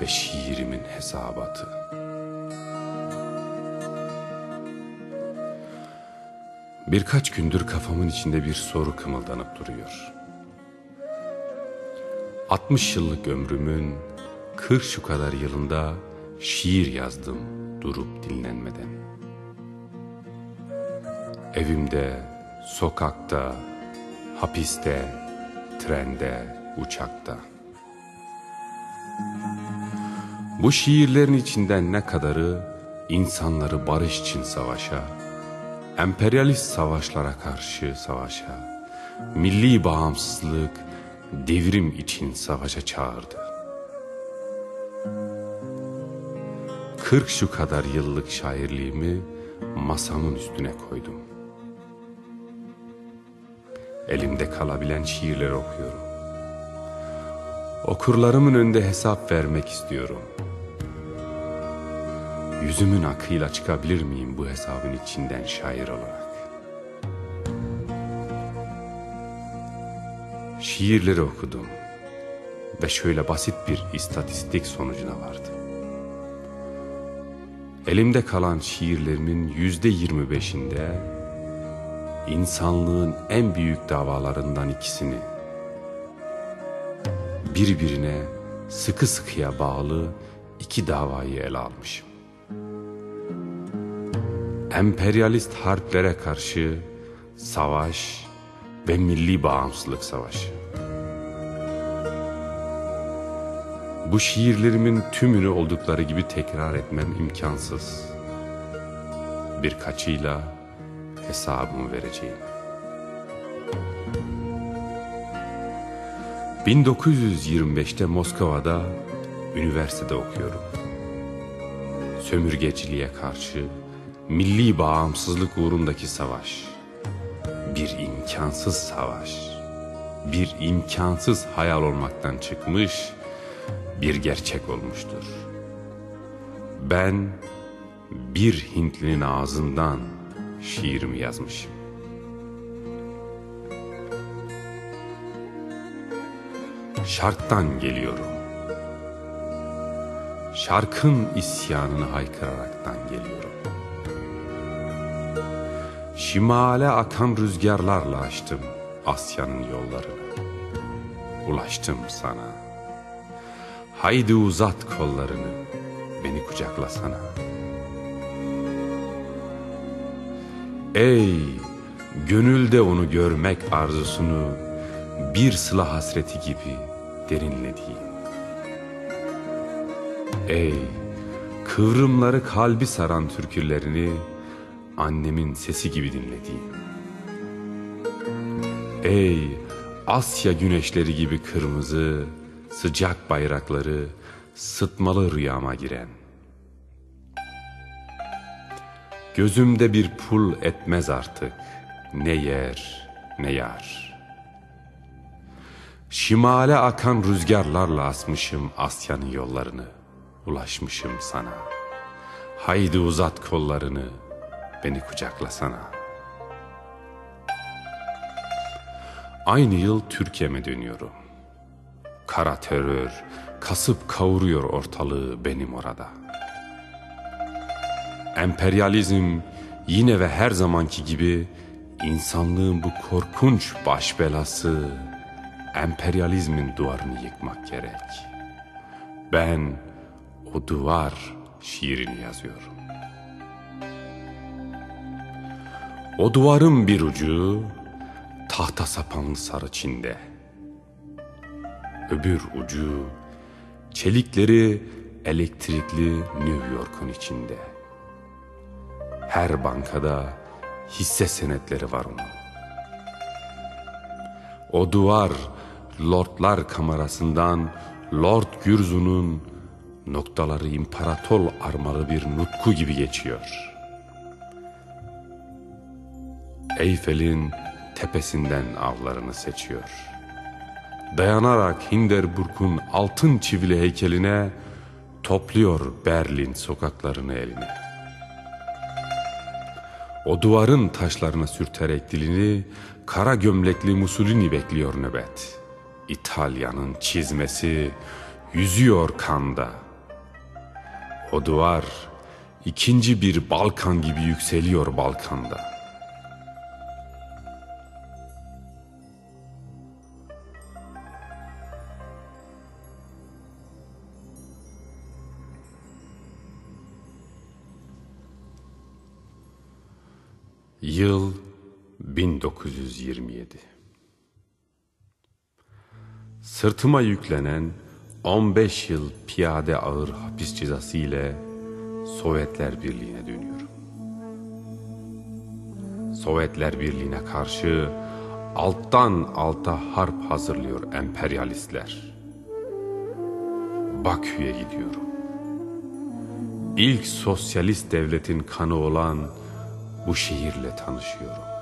ve şiirimin hesabatı. Birkaç gündür kafamın içinde bir soru kımıldanıp duruyor. 60 yıllık ömrümün 40 şu kadar yılında şiir yazdım durup dinlenmeden. Evimde, sokakta, hapiste, trende, uçakta. Bu şiirlerin içinden ne kadarı insanları barış için savaşa, emperyalist savaşlara karşı savaşa, milli bağımsızlık, devrim için savaşa çağırdı. Kırk şu kadar yıllık şairliğimi masamın üstüne koydum. Elimde kalabilen şiirler okuyorum. Okurlarımın önünde hesap vermek istiyorum. Yüzümün akıyla çıkabilir miyim bu hesabın içinden şair olarak? Şiirleri okudum ve şöyle basit bir istatistik sonucuna vardım. Elimde kalan şiirlerimin yüzde yirmi beşinde insanlığın en büyük davalarından ikisini birbirine sıkı sıkıya bağlı iki davayı ele almışım. Emperyalist harplere karşı savaş ve milli bağımsızlık savaşı. Bu şiirlerimin tümünü oldukları gibi tekrar etmem imkansız. Birkaçıyla hesabımı vereceğim. 1925'te Moskova'da üniversitede okuyorum. Sömürgeciliğe karşı milli bağımsızlık uğrundaki savaş. Bir imkansız savaş. Bir imkansız hayal olmaktan çıkmış bir gerçek olmuştur. Ben bir Hintlinin ağzından şiirimi yazmışım. Şarktan geliyorum. Şarkın isyanını haykıraraktan geliyorum. Şimale akan rüzgarlarla açtım Asya'nın yollarını. Ulaştım sana. Haydi uzat kollarını, beni kucaklasana. Ey gönülde onu görmek arzusunu bir sıla hasreti gibi derinlediğim. Ey kıvrımları kalbi saran türkülerini annemin sesi gibi dinlediğim. Ey Asya güneşleri gibi kırmızı, sıcak bayrakları sıtmalı rüyama giren. Gözümde bir pul etmez artık ne yer ne yar. Şimale akan rüzgarlarla asmışım Asya'nın yollarını, ulaşmışım sana. Haydi uzat kollarını, beni kucaklasana. Aynı yıl Türkiye'me dönüyorum. Kara terör kasıp kavuruyor ortalığı benim orada. Emperyalizm yine ve her zamanki gibi insanlığın bu korkunç baş belası emperyalizmin duvarını yıkmak gerek. Ben o duvar şiirini yazıyorum. O duvarın bir ucu tahta sapanlı sarı çinde. Öbür ucu çelikleri elektrikli New York'un içinde. Her bankada hisse senetleri var onun. O duvar Lordlar kamerasından Lord Gürzu'nun noktaları imparator armalı bir nutku gibi geçiyor. Eyfel'in tepesinden avlarını seçiyor. Dayanarak Hinderburg'un altın çivili heykeline topluyor Berlin sokaklarını eline. O duvarın taşlarına sürterek dilini kara gömlekli Mussolini bekliyor nöbet. İtalya'nın çizmesi yüzüyor kanda. O duvar ikinci bir Balkan gibi yükseliyor Balkan'da. Yıl 1927 Sırtıma yüklenen 15 yıl piyade ağır hapis cezası ile Sovyetler Birliği'ne dönüyorum. Sovyetler Birliği'ne karşı alttan alta harp hazırlıyor emperyalistler. Bakü'ye gidiyorum. İlk sosyalist devletin kanı olan bu şehirle tanışıyorum.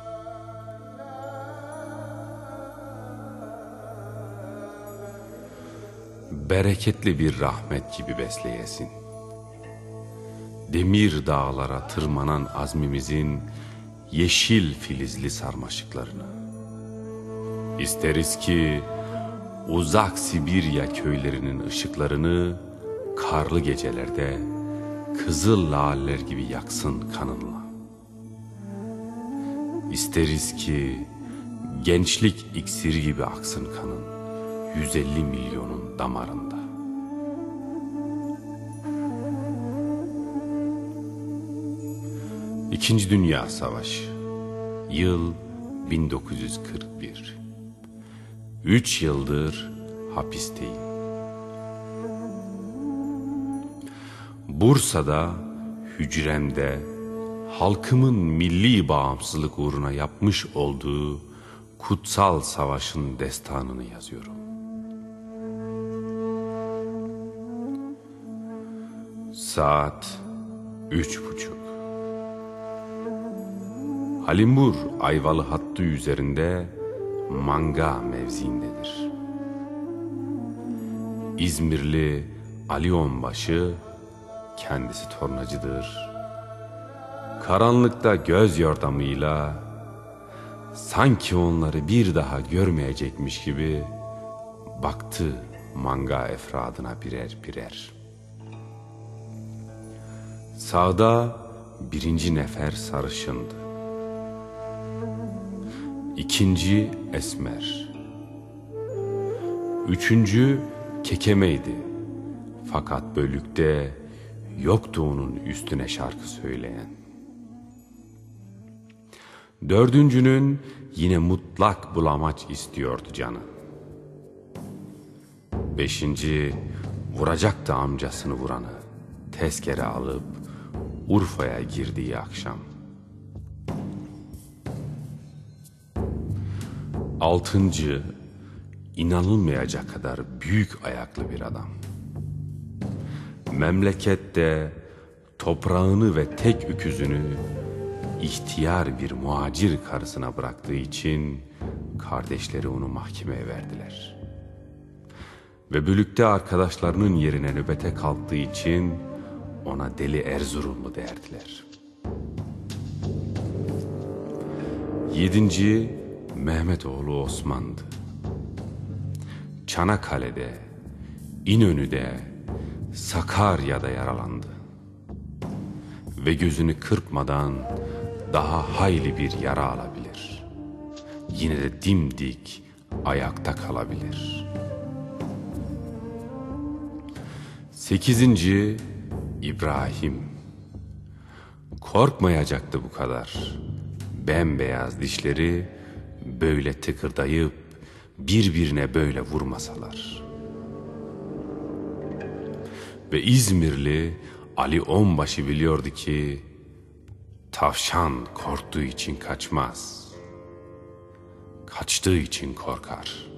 Bereketli bir rahmet gibi besleyesin. Demir dağlara tırmanan azmimizin yeşil filizli sarmaşıklarını. İsteriz ki uzak Sibirya köylerinin ışıklarını karlı gecelerde kızıl laleler gibi yaksın kanınla. İsteriz ki gençlik iksiri gibi aksın kanın 150 milyonun damarında. İkinci Dünya Savaşı Yıl 1941 Üç yıldır hapisteyim. Bursa'da hücremde halkımın milli bağımsızlık uğruna yapmış olduğu kutsal savaşın destanını yazıyorum. Saat üç buçuk. Halimbur Ayvalı hattı üzerinde Manga mevziindedir. İzmirli Ali Onbaşı kendisi tornacıdır Karanlıkta göz yordamıyla sanki onları bir daha görmeyecekmiş gibi baktı manga efradına birer birer. Sağda birinci nefer sarışındı. İkinci esmer. Üçüncü kekemeydi. Fakat bölükte yoktu onun üstüne şarkı söyleyen. Dördüncünün yine mutlak bulamaç istiyordu canı. Beşinci vuracaktı amcasını vuranı. Tezkere alıp Urfa'ya girdiği akşam. Altıncı inanılmayacak kadar büyük ayaklı bir adam. Memlekette toprağını ve tek üküzünü ihtiyar bir muacir karısına bıraktığı için kardeşleri onu mahkemeye verdiler. Ve bölükte arkadaşlarının yerine nöbete kalktığı için ona deli Erzurumlu derdiler. Yedinci Mehmetoğlu Osman'dı. Çanakkale'de, İnönü'de, Sakarya'da yaralandı. Ve gözünü kırpmadan daha hayli bir yara alabilir. Yine de dimdik ayakta kalabilir. Sekizinci İbrahim. Korkmayacaktı bu kadar. Bembeyaz dişleri böyle tıkırdayıp birbirine böyle vurmasalar. Ve İzmirli Ali Onbaşı biliyordu ki Tavşan korktuğu için kaçmaz. Kaçtığı için korkar.''